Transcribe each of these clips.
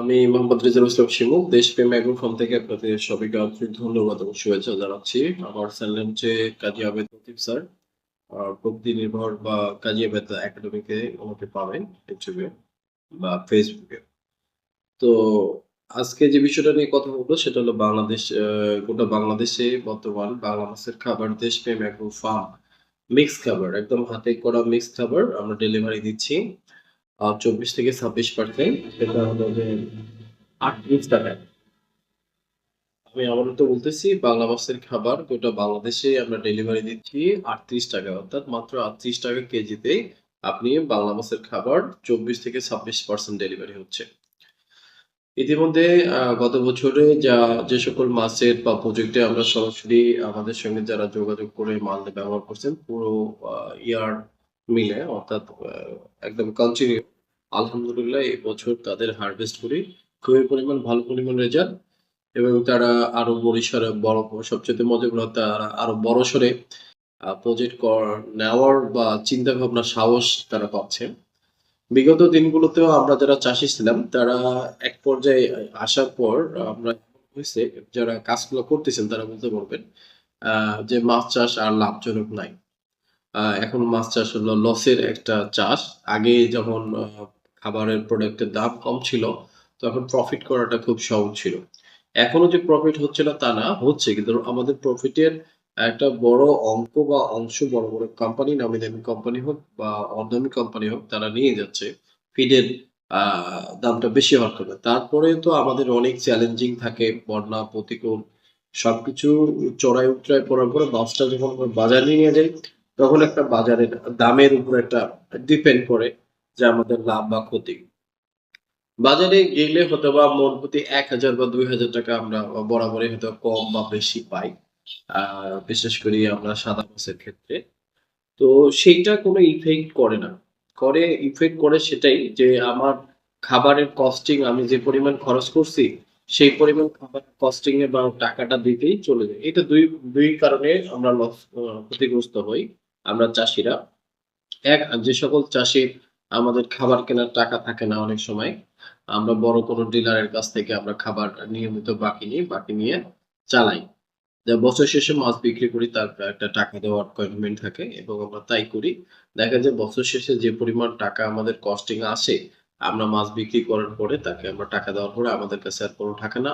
আমি মোহাম্মদ রেজাউল ইসলাম শিমু দেশপ্রেম agro farm থেকে আপনাদের সবাইকে আন্তরিক ধন্যবাদ এবং শুভেচ্ছা জানাচ্ছি। আমার চ্যানেল হচ্ছে কাজী আবেদ লতিফ স্যার। প্রকৃতি নির্ভর বা কাজী আবেদ একাডেমিকে আমাকে পাবেন ইউটিউবে বা ফেসবুকে তো আজকে যে বিষয়টা নিয়ে কথা বলব সেটা হলো বাংলাদেশ গোটা বাংলাদেশে বর্তমান বাংলা মাছের খাবার দেশপ্রেম এগ্রো ফার্ম মিক্স খাবার, একদম হাতে করা মিক্স খাবার আমরা ডেলিভারি দিচ্ছি। চব্বিশ থেকে ছাব্বিশ পার্সেন্ট সেটা হলো যে আটত্রিশ টাকায় আমি আবারও তো বলতেছি, বাংলা মাছের খাবার গোটা বাংলাদেশে আমরা ডেলিভারি দিচ্ছি আটত্রিশ টাকা, অর্থাৎ মাত্র আটত্রিশ টাকা কেজিতে আপনি বাংলা মাছের খাবার চব্বিশ থেকে ছাব্বিশ পার্সেন্ট ডেলিভারি হচ্ছে। ইতিমধ্যে গত বছরে যা, যে সকল মাছের বা প্রজেক্টে আমরা সরাসরি আমাদের সঙ্গে যারা যোগাযোগ করে মাল ব্যবহার করছেন, পুরো ইয়ার মিলে, অর্থাৎ একদম কন্টিনিউ আলহামদুলিল্লাহ, এই বছর তাদের হারভেস্ট করি খুবই পরিমাণ, ভালো পরিমাণ রেজাল্ট এবং তারা আরও পরিসরে বড়, সবচেয়ে কথা তারা আরও বড় সরে প্রজেক্ট নেওয়ার বা চিন্তা ভাবনা, সাহস তারা পাচ্ছে। বিগত দিনগুলোতেও আমরা যারা চাষি ছিলাম, তারা এক পর্যায়ে আসার পর আমরা হয়েছে, যারা কাজগুলো করতেছেন, তারা বলতে পারবেন যে মাছ চাষ আর লাভজনক নাই। এখন মাছ চাষ হলো লসের একটা চাষ। আগে যখন খাবারের প্রোডাক্টের দাম কম ছিল, তখন প্রফিট করাটা খুব সহজ ছিল। এখনও যে প্রফিট হচ্ছে না, তা না, হচ্ছে। কিন্তু আমাদের প্রফিটের একটা বড় অঙ্ক বা অংশ, বড় বড় কোম্পানি নামি দামি কোম্পানি হোক বা অনামী কোম্পানি হোক, তারা নিয়ে যাচ্ছে। ফিডের দামটা বেশি হওয়ার কারণে তারপরে তো আমাদের অনেক চ্যালেঞ্জিং থাকে, বন্যা, প্রতিকূল, সবকিছু চড়াই উতরাই পড়ার পরে মাছটা যখন বাজারে নিয়ে যাই তখন একটা বাজারের দামের উপর একটা ডিপেন্ড করে যে আমাদের লাভ বা ক্ষতি। বাজারে গেলে হয়তো বা মন প্রতি এক হাজার বা দুই হাজার টাকা আমরা বরাবরই হয়তো কম বা বেশি পাই। বিশেষ করে আমরা সাদা মাছের ক্ষেত্রে। তো সেইটা কোনো ইফেক্ট করে না। করে ইফেক্ট করে সেটাই যে আমার খাবারের কস্টিং আমি যে পরিমাণ খরচ করছি, সেই পরিমাণ খাবার কস্টিং এ বা টাকাটা দিতেই চলে যায়। এটা দুই দুই কারণে আমরা লস ক্ষতিগ্রস্ত হই। আমরা চাষিরা এক যে সকল চাষির আমাদের খাবার কেনার টাকা থাকে না অনেক সময়, আমরা বড় কোনো ডিলারের কাছ থেকে আমরা খাবার নিয়মিত বাকি নিই, বাকি নিয়ে চালাই। বছর শেষে মাছ বিক্রি করি, তার একটা টাকা দেওয়ার কমিটমেন্ট থাকে এবং আমরা তাই করি। দেখা যায় বছর শেষে যে পরিমাণ টাকা আমাদের কস্টিং আসে, আমরা মাছ বিক্রি করার পরে তাকে আমরা টাকা দেওয়ার পরে আমাদের কাছে আর কোনো টাকা না,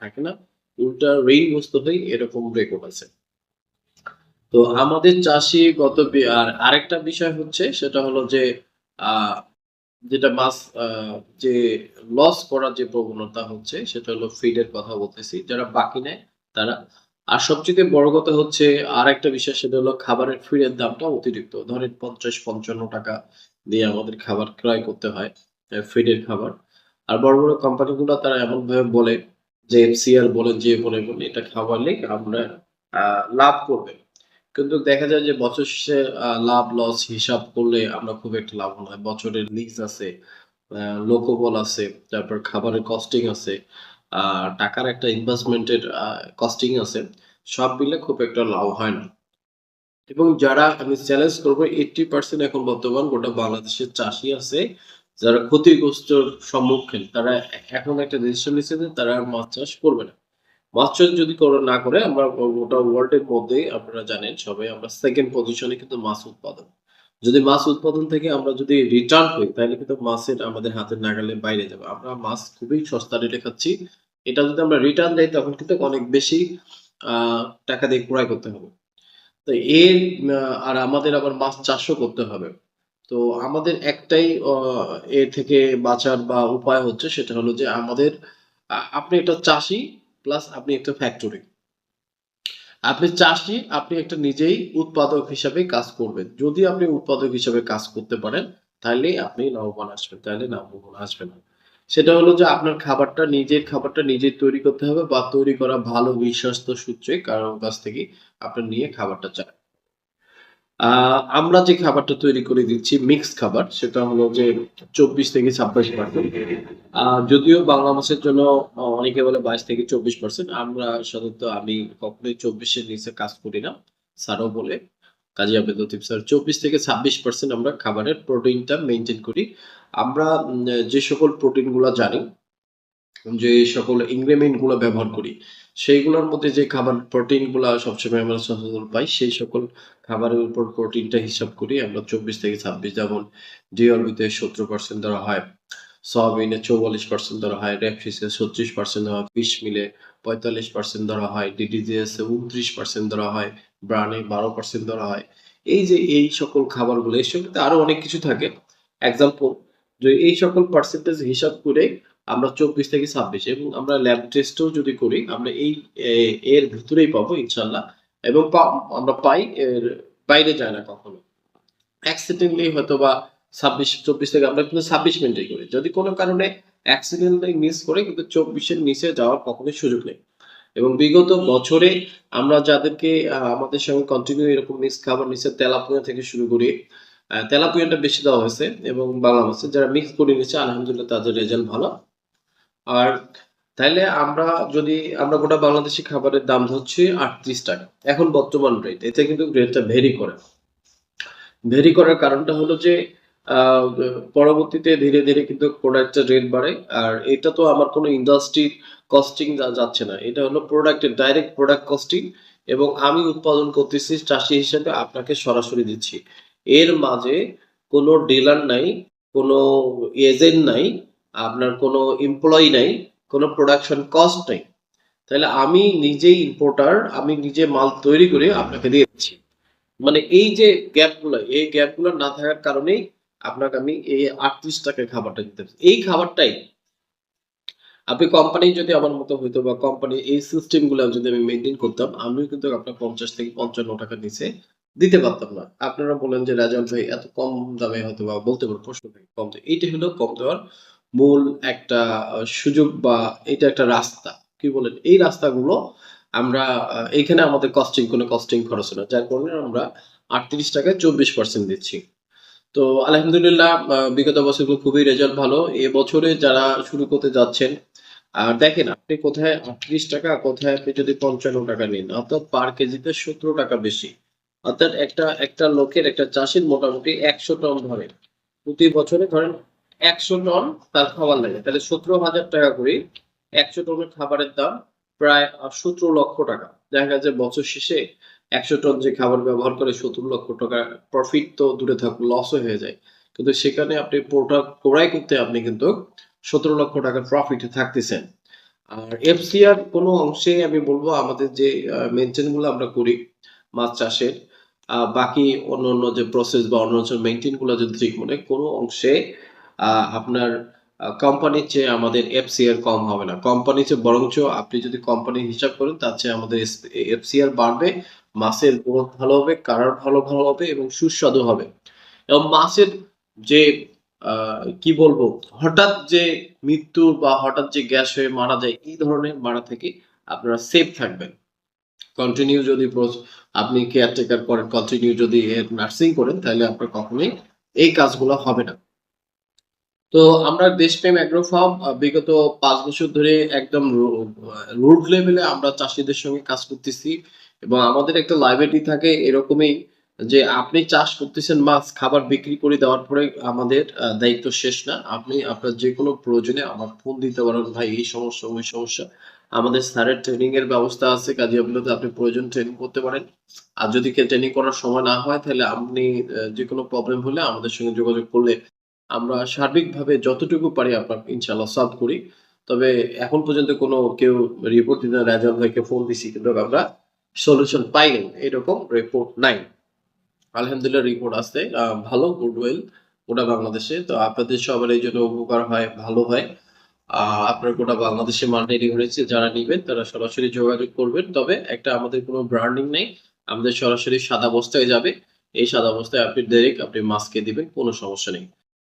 থাকে না। উল্টা ঋণগ্রস্ত হই এরকম রেকর্ড আছে। তো আমাদের চাষি গত আর আরেকটা বিষয় হচ্ছে, সেটা হলো যে যেটা মাছ যে লস করার যে প্রবণতা হচ্ছে, সেটা হলো ফিডের কথা বলতেছি, যারা বাকি নেয় তারা। আর সবচেয়ে বড় কথা হচ্ছে আর একটা বিষয় সেটা হলো খাবারের ফিডের দামটা অতিরিক্ত। ধরেন পঞ্চাশ, পঞ্চান্ন টাকা দিয়ে আমাদের খাবার ক্রয় করতে হয় ফিডের খাবার। আর বড় বড় কোম্পানিগুলো তারা এমন ভাবে বলে, যে এফসিআর বলে যে বলে বলে এটা খাওয়ালে আমরা লাভ করবে। কিন্তু দেখা যায় যে বছর শেষে লাভ, লস হিসাব করলে আমরা খুব একটা লাভ নয় বছরের লিজ আছে লোকবল আছে, তারপর খাবারের কস্টিং আছে টাকার একটা ইনভেস্টমেন্টের কস্টিং আছে, সব মিলে খুব একটা লাভ হয় না। এবং যারা আমি চ্যালেঞ্জ করব এইটটি পার্সেন্ট এখন বর্তমান গোটা বাংলাদেশের চাষি আছে, যারা ক্ষতিগ্রস্ত সম্মুখীন, তারা এখন একটা ডিসিশন নিচ্ছে তারা মাছ চাষ করবে না। চাষ যদি করে না করে, আমরা গোটা ওয়ার্ল্ডের মধ্যে আপনারা জানেন সবাই আমরা সেকেন্ড পজিশনে কিন্তু মাছ উৎপাদন যদি মাছ উৎপাদন থেকে আমরা যদি রিটার্ন হই তাহলে কিন্তু মাছের আমাদের হাতের নাগালে বাইরে যাবে। আমরা মাছ খুবই সস্তা রেটে খাচ্ছি। এটা যদি আমরা রিটার্ন দেই, তখন কিন্তু অনেক বেশি টাকা দিয়ে ক্রয় করতে হবে। তো এর আর আমাদের আবার মাছ চাষও করতে হবে। তো আমাদের একটাই এ থেকে বাঁচার বা উপায় হচ্ছে সেটা হলো যে আমাদের আপনি একটা চাষি প্লাস আপনি একটা ফ্যাক্টরি আপনি চাষি, আপনি একটা নিজেই উৎপাদক হিসাবে কাজ করবেন। যদি আপনি উৎপাদক হিসাবে কাজ করতে পারেন, তাহলে আপনি লাভবান আসবেন, তাহলে লাভবান আসবেন সেটা হলো যে আপনার খাবারটা, নিজের খাবারটা নিজেই তৈরি করতে হবে বা তৈরি করা ভালো বিশ্বস্ত সূত্রে কারোর কাছ থেকে আপনার নিয়ে খাবারটা আহ আমরা যে খাবারটা তৈরি করে দিচ্ছি মিক্স খাবার, সেটা হলো যে চব্বিশ থেকে ছাব্বিশ পার্সেন্ট যদিও বাংলা মাসের জন্য অনেকে বলে বাইশ থেকে চব্বিশ পার্সেন্ট আমরা সাধারণত আমি কখনোই চব্বিশের নিচে কাজ করি না, স্যারও বলে। কাজী আবেদ লতিফ স্যার, চব্বিশ থেকে ছাব্বিশ পার্সেন্ট আমরা খাবারের প্রোটিনটা মেনটেন করি। আমরা যে সকল প্রোটিনগুলো জানি, যে সকল ইনগ্রেডিয়েন্টগুলো ব্যবহার করি সেইগুলোর মধ্যে যে খাবার প্রোটিনগুলা সবসময় আমরা সচরাচর পাই, সেই সকল খাবারের উপর প্রোটিনটা হিসাব করি। আমরা চব্বিশ থেকে ছাব্বিশ, যেমন ডিওরবিতে সত্তর পার্সেন্ট ধরা হয়, সয়াবিনে চৌবাল্লিশ পার্সেন্ট ধরা হয় রেপফিসে ছত্রিশ পার্সেন্ট ধরা হয়, ফিশ মিলে পঁয়তাল্লিশ পার্সেন্ট ধরা হয়, ডিডিজিএস উনত্রিশ পার্সেন্ট ধরা হয়, ব্রানে বারো পার্সেন্ট ধরা হয়। এই যে এই সকল খাবারগুলো, এর সঙ্গে আরও অনেক কিছু থাকে। এক্সাম্পল যে এই সকল পার্সেন্টেজ হিসাব করে আমরা চব্বিশ থেকে ছাব্বিশ, এবং আমরা ল্যাব টেস্টও যদি করি, আমরা এই এর ভিতরেই পাবো ইনশাল্লাহ এবং আমরা পাই এর বাইরে যায় না কখনো। অ্যাক্সিডেন্টলি হয়তো বা ছাব্বিশ, চব্বিশ থেকে আমরা কিন্তু ছাব্বিশ মিনিটেই করি। যদি কোনো কারণে অ্যাক্সিডেন্টলি মিস করে, কিন্তু চব্বিশের নিচে যাওয়ার কখনোই সুযোগ নেই। এবং বিগত বছরে আমরা যাদেরকে আমাদের সঙ্গে কন্টিনিউ এরকম মিক্স খাবার নিচ্ছে তেলাপুয়া থেকে শুরু করে তেলাপুয়াটা বেশি দেওয়া হয়েছে, এবং বাংলা মাছে যারা মিক্স করে নিচ্ছে আলহামদুলিল্লাহ তাদের রেজাল্ট ভালো। আর তাইলে আমরা যদি, আমরা গোটা বাংলাদেশি খাবারের দাম হচ্ছে আটত্রিশ টাকা, এখন বর্তমান রেট এতে কিন্তু রেটটা ভেরি করে। ভেরি করার কারণটা হলো যে পরবর্তীতে ধীরে ধীরে কিন্তু প্রোডাক্টের রেট বাড়ে, আর এটা তো আমার কোনো ইন্ডাস্ট্রি কস্টিং যাচ্ছে না। এটা হলো প্রোডাক্টের ডাইরেক্ট প্রোডাক্ট কস্টিং এবং আমি উৎপাদন করতেছি চাষি হিসেবে আপনাকে সরাসরি দিচ্ছি। এর মাঝে কোনো ডিলার নাই, কোনো এজেন্ট নাই আপনার কোনো এমপ্লয়ি নাই, কোনো প্রোডাকশন কস্ট নেই। তাহলে আমি নিজেই ইম্পোর্টার আমি নিজে মাল তৈরি করে আপনাকে দিয়ে দিচ্ছি। মানে এই যে গ্যাপগুলো এই গ্যাপগুলো না থাকার কারণেই আপনাকে আমি এই আটত্রিশ টাকায় খাবারটা দিতে এই খাবারটাই আপনি কোম্পানি যদি আমার মতো হইতো বা কোম্পানি এই সিস্টেমগুলো যদি আমি মেনটেন করতাম, আমিও কিন্তু আপনার পঞ্চাশ থেকে পঞ্চান্ন টাকা নিচে দিতে পারতাম না। আপনারা বলেন যে, রাজাল ভাই, এত কম দামে হয়তো বা বলতে পারেন প্রশ্ন থাকে কম এইটা হলো কম দেওয়ার মূল একটা সুযোগ বা এটা একটা রাস্তা। কি বলেন? এই রাস্তাগুলো আমরা আহ, এইখানে আমাদের কস্টিং কোনো কস্টিং খরচ না। যার কারণে আমরা আটত্রিশ টাকায় চব্বিশ পার্সেন্ট দিচ্ছি। তো আলহামদুলিল্লাহ বিগত বছরগুলো খুবই রেজাল্ট ভালো। এ বছরে যারা শুরু করতে যাচ্ছেন আর দেখেন আপনি কোথায় আটত্রিশ টাকা কোথায় আপনি যদি পঞ্চান্ন টাকা নিন অর্থাৎ পার কেজিতে সতেরো টাকা বেশি। অর্থাৎ একটা একটা লোকের একটা চাষির মোটামুটি একশো টন ধরেন প্রতি বছরে ধরেন একশো টন তার খাবার লাগে। তাহলে সতেরো হাজার টাকা করে একশো টনের খাবারের দাম প্রায় সতেরো লক্ষ টাকা। দেখা বছর শেষে একশো টন যে খাবার ব্যবহার করে সতেরো লক্ষ টাকা প্রফিট তো দূরে হয়ে যায়। কিন্তু সেখানে আপনি ক্রয় করতে আপনি কিন্তু সতেরো লক্ষ টাকার প্রফিটে থাকতেছেন। আর এফসিআর কোনো অংশে আমি বলব আমাদের যে মেনটেনগুলো আমরা করি মাছ চাষের বাকি অন্য অন্য যে প্রসেস বা অন্য অন্য মেনটেনগুলো যদি ঠিক মনে কোনো অংশে আপনার কোম্পানির চেয়ে আমাদের এফসিআর কম হবে না। কোম্পানির চেয়ে বরঞ্চ আপনি যদি কোম্পানির হিসাব করেন, তার চেয়ে আমাদের এফসিআর বাড়বে মাছের গ্রোথ ভালো হবে কালার ভালো ভালো হবে এবং সুস্বাদু হবে। এবং মাছের যে কি বলব, হঠাৎ যে মৃত্যু বা হঠাৎ যে গ্যাস হয়ে মারা যায়, এই ধরনের মারা থেকে আপনারা সেফ থাকবেন। কন্টিনিউ যদি আপনি কেয়ারটেকার করেন কন্টিনিউ যদি নার্সিং করেন, তাহলে আপনার কখনোই এই কাজগুলো হবে না। তো আমরা দেশপ্রেম অ্যাগ্রো ফার্ম বিগত পাঁচ বছর ধরে একদম রুট লেভেলে আমরা চাষিদের সঙ্গে কাজ করতেছি এবং আমাদের একটা লাইব্রেরি থাকে এরকমই যে আপনি চাষ করতেছেন মাছ, খাবার বিক্রি করে দেওয়ার পরে আমাদের দায়িত্ব শেষ না। আপনি আপনার যে কোনো প্রয়োজনে আমার ফোন দিতে পারেন, ভাই, এই সমস্যা, ওই সমস্যা। আমাদের স্যারের ট্রেনিং এর ব্যবস্থা আছে, কাজে আপনাদের আপনি প্রয়োজন ট্রেনিং করতে পারেন। আর যদি ট্রেনিং করার সময় না হয়, তাহলে আপনি যে কোনো প্রবলেম হলে আমাদের সঙ্গে যোগাযোগ করলে আমরা সার্বিকভাবে যতটুকু পারি আপনার ইনশাল্লাহ সলভ করি। তবে এখন পর্যন্ত কোনো কেউ রিপোর্ট দিতে রাজাল ভাইকে ফোন দিছি কিন্তু আমরা সলিউশন পাইনি এরকম রিপোর্ট নাই। আলহামদুলিল্লাহ রিপোর্ট আহ, ভালো গুডউইল গোটা বাংলাদেশে। তো আপনাদের সবার এই জন্য উপকার হয় ভালো হয়। আপনার গোটা বাংলাদেশে মাল রেডি হয়েছে যারা নিবেন তারা সরাসরি যোগাযোগ করবেন। তবে একটা আমাদের কোনো ব্র্যান্ডিং নেই আমাদের সরাসরি সাদা বস্তায় যাবে। এই সাদা বস্তায় আপনি ডাইরেক্ট আপনি মাস্কে দিবেন কোনো সমস্যা নেই।